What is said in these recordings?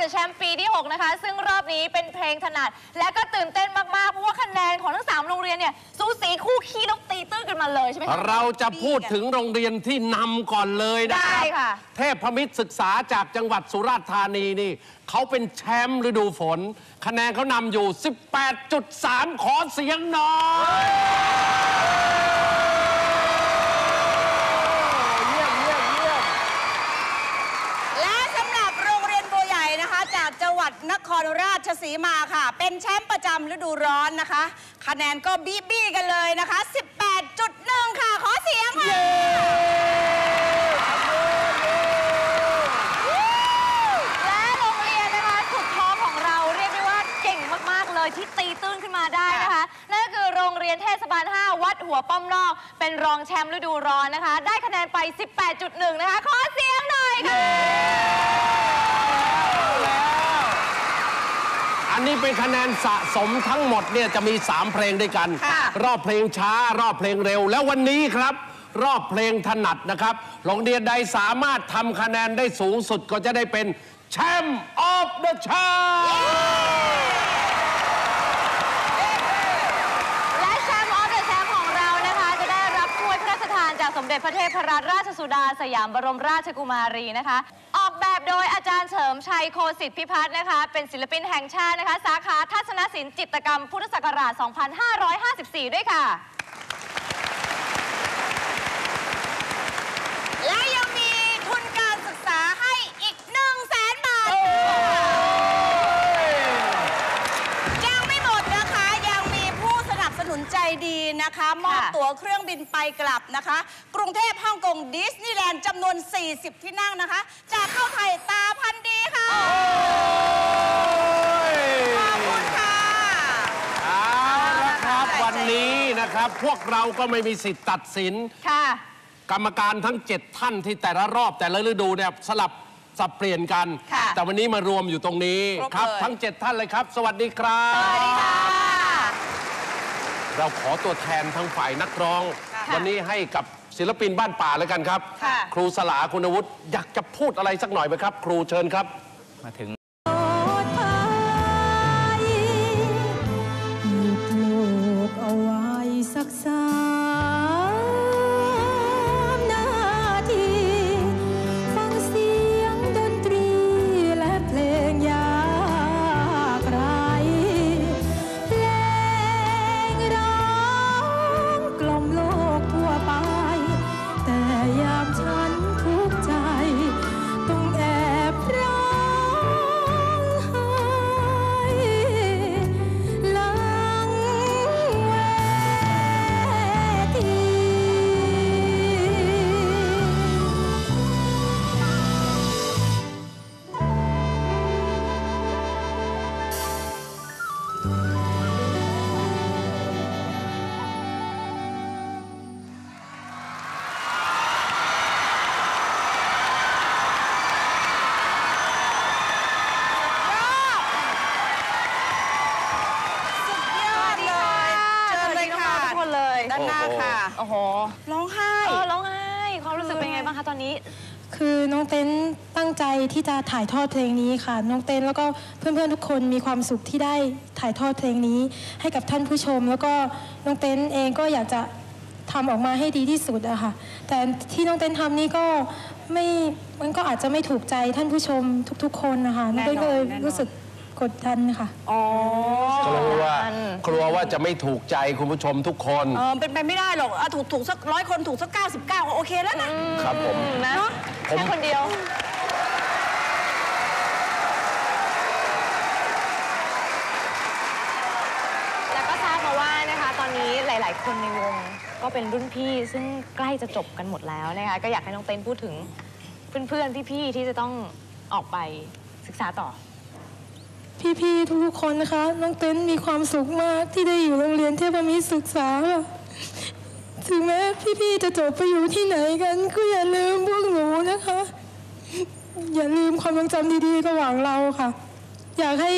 เดอะแชมป์ปีที่ 6 นะคะ ซึ่งรอบนี้เป็นเพลงถนัด และก็ตื่นเต้นมาก ๆ เพราะว่าคะแนนของทั้ง 3 โรงเรียนเนี่ย สูสีคู่ขี้นกตีตื้อกันมาเลยใช่ไหมคเราจะพูดถึงโรงเรียนที่นำก่อนเลยนะคได้ค่ะ เทพพมิตรศึกษาจากจังหวัดสุราษฎร์ธานีนี่เขาเป็นแชมป์ฤดูฝน คะแนนเขานำอยู่ 18.3 ขอเสียงหน่อย ดนครราชสีมาค่ะ เป็นแชมป์ประจำฤดูร้อนนะคะ คะแนนก็บี้บี้กันเลยนะคะ 18.1 ค่ะ ขอเสียงค่ะและโรงเรียนนะคะสุดท้องของเราเรียกได้ว่าเก่งมาก ๆ เลยที่ตีตื้นขึ้นมาได้นะคะ นั่นก็คือโรงเรียนเทศบาล 5 วัดหัวป้อมนอก เป็นรองแชมป์ฤดูร้อนนะคะ ได้คะแนนไป 18.1 นะคะ ขอเสียงหน่อยค่ะ นนี้เป็นคะแนนสะสมทั้งหมดเนี่ยจะมี 3 เพลงด้วยกันค่ะรอบเพลงช้ารอบเพลงเร็ว แล้ววันนี้ครับ รอบเพลงถนัดนะครับโรงเรียนใดสามารถทำคะแนนได้สูงสุดก็จะได้เป็นแชมป์ออฟเดอะแชมป์และแชมป์ออฟเดอะแชมป์ของเรานะคะ จะได้รับถ้วยพระราชทานจากสมเด็จพระเทพรัตนราชสุดาสยามบรมราชกุมารีนะคะออก แบบโดยอาจารย์เฉลิมชัยโคสิทธิพิพัฒน์นะคะ เป็นศิลปินแห่งชาตินะคะ สาขาทัศนศิลป์จิตรกรรมพุทธศักราช 2554 ด้วยค่ะและยังมีทุนการศึกษาให้อีก 1 0 0 0 0แสนบาท ยังไม่หมดนะคะ ยังมีผู้สนับสนุนใจ ดีนะคะ มอบค่ะตั๋วเครื่องบินไปกลับนะคะ กรุงเทพฮ่องกงดิสนีย์แลนด์จำนวน 40 ที่นั่งนะคะ จากเข้าไทยตาพันดีค่ะ ขอบคุณค่ะ เอาละครับวันนี้นะครับ พวกเราก็ไม่มีสิทธิ์ตัดสิน ค่ะ กรรมการทั้ง 7 ท่านที่แต่ละรอบแต่ละฤดูเนี่ยสลับสับเปลี่ยนกัน ค่ะแต่วันนี้มารวมอยู่ตรงนี้ครบครับเลย ทั้ง 7 ท่านเลยครับ สวัสดีครับ สวัสดีค่ะ เราขอตัวแทนทั้งฝ่ายนักร้อง วันนี้ให้กับศิลปินบ้านป่าแล้วกันครับค่ะครูสลาคุณวุฒิอยากจะพูดอะไรสักหน่อยไหมครับ ครูเชิญครับ มาถึง ดยอดเลยเชิญเลยค่ะทุกคนเลยด้านหน้าค่ะ โอ้โห ร้องไห้ เออร้องไห้ ความรู้สึกเป็นไงบ้างคะตอนนี้ คือน้องเต้นตั้งใจที่จะถ่ายทอดเพลงนี้ค่ะ น้องเต้นแล้วก็เพื่อนๆทุกคนมีความสุขที่ได้ถ่ายทอดเพลงนี้ ให้กับท่านผู้ชม แล้วก็น้องเต้นเองก็อยากจะทำออกมาให้ดีที่สุดอะค่ะ แต่ที่น้องเต้นทำนี่ก็ไม่มันก็อาจจะไม่ถูกใจท่านผู้ชมทุก ๆ คนนะคะน้องเต้นก็เลยแน่นอนรู้สึกกดดันค่ะอ๋อกลัวกลัวว่าจะไม่ถูกใจคุณผู้ชมทุกคนเออเป็นไปไม่ได้หรอกอะถูกถูกสักร้อยคนถูกสัก 99 ก็โอเคแล้วนะครับผมนะเนอะผม แค่คนเดียวแล้วก็ทราบมาว่านะคะตอนนี้หลายๆคนในวงก็เป็นรุ่นพี่ซึ่งใกล้จะจบกันหมดแล้วนะคะก็อยากให้น้องเต้นพูดถึงเพื่อนๆ พี่ๆ ที่จะต้องออกไปศึกษาต่อ พี่ๆ ทุกๆคนนะคะ น้องเต้นมีความสุขมากที่ได้อยู่โรงเรียนเทพมิตรศึกษาค่ะ ถึงแม้พี่ๆจะจบไปอยู่ที่ไหนกัน ก็อย่าลืมพวกหนูนะคะ อย่าลืมความทรงจำดีๆระหว่างเราค่ะ อยากให้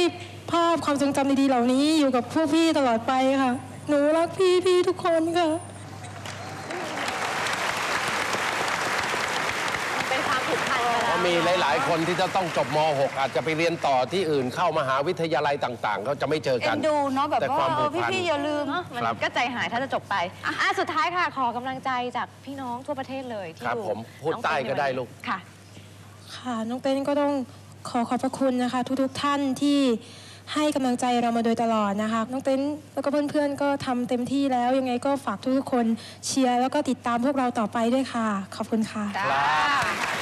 ภาพความทรงจำดีๆเหล่านี้อยู่กับพวกพี่ตลอดไปค่ะ หนูรักพี่ๆทุกคนค่ะ เป็นควา มผูกพันกันพอนะมีหลาย ๆ คนที่จะต้องจบม .6 อาจจะไปเรียนต่อที่อื่นเข้ามหาวิทยาลัยต่างๆเขาจะไม่เจอเอ็กันนดูเนาะแบบแต่คามว่าวเอผูอกพัน พี่ๆอย่าลืม เนอะมันครับก็ใจหายถ้าจะจบไปอะสุดท้ายค่ะขอกำลังใจจากพี่น้องทั่วประเทศเลยที่ครับดูผมพูดน้องใต้เนก็ได้ในวันนี้ลูก ค่ะ ค่ะน้องเต้นก็ต้องขอขอบพระคุณนะคะ ทุกๆท่านที่ให้กำลังใจเรามาโดยตลอดนะคะ น้องเต้นแล้วก็เพื่อนๆก็ทำเต็มที่แล้ว ยังไงก็ฝากทุกๆคนเชียร์แล้วก็ติดตามพวกเราต่อไปด้วยค่ะ ขอบคุณค่ะจ้า